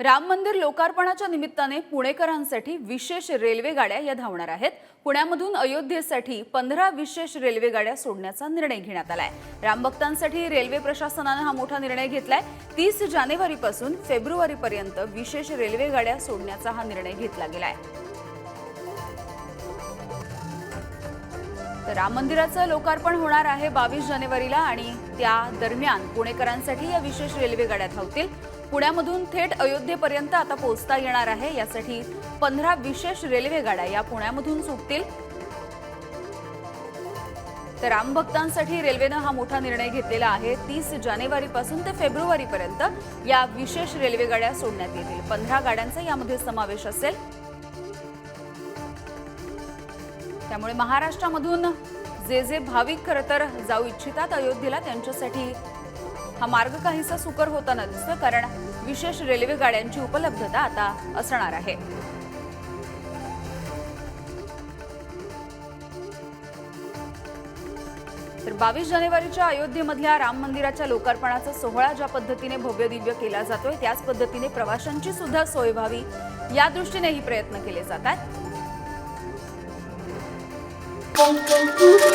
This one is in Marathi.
राम मंदिर लोकार्पणाच्या निमित्ताने पुणेकरांसाठी विशेष रेल्वे गाड्या या धावणार आहेत. पुण्यामधून अयोध्येसाठी पंधरा विशेष रेल्वे गाड्या सोडण्याचा निर्णय घेण्यात आलाय. रामभक्तांसाठी रेल्वे प्रशासनानं हा मोठा निर्णय घेतलाय. तीस जानेवारीपासून फेब्रुवारीपर्यंत विशेष रेल्वे गाड्या सोडण्याचा हा निर्णय घेतला गेलाय. तर राम मंदिराचं लोकार्पण होणार आहे बावीस जानेवारीला आणि त्या दरम्यान पुणेकरांसाठी या विशेष रेल्वे गाड्या धावतील. पुण्यामधून थेट अयोध्येपर्यंत आता पोहोचता येणार आहे. यासाठी पंधरा विशेष रेल्वे गाड्या या पुण्यामधून सुटतील. तर रामभक्तांसाठी रेल्वेनं हा मोठा निर्णय घेतलेला आहे. तीस जानेवारीपासून ते फेब्रुवारीपर्यंत या विशेष रेल्वे गाड्या सोडण्यात येतील. पंधरा गाड्यांचा यामध्ये समावेश असेल. त्यामुळे महाराष्ट्रामधून जे जे भाविक खरं तर जाऊ इच्छितात अयोध्येला त्यांच्यासाठी हा मार्ग काहीसा सुकर होताना दिसतोय कारण विशेष रेल्वे गाड्यांची उपलब्धता आता असणार आहे. तर बावीस जानेवारीच्या अयोध्येमधल्या राम मंदिराच्या लोकार्पणाचा सोहळा ज्या पद्धतीने भव्य दिव्य केला जातोय त्याच पद्धतीने प्रवाशांची सुद्धा सोय व्हावी या दृष्टीनेही प्रयत्न केले जात आहेत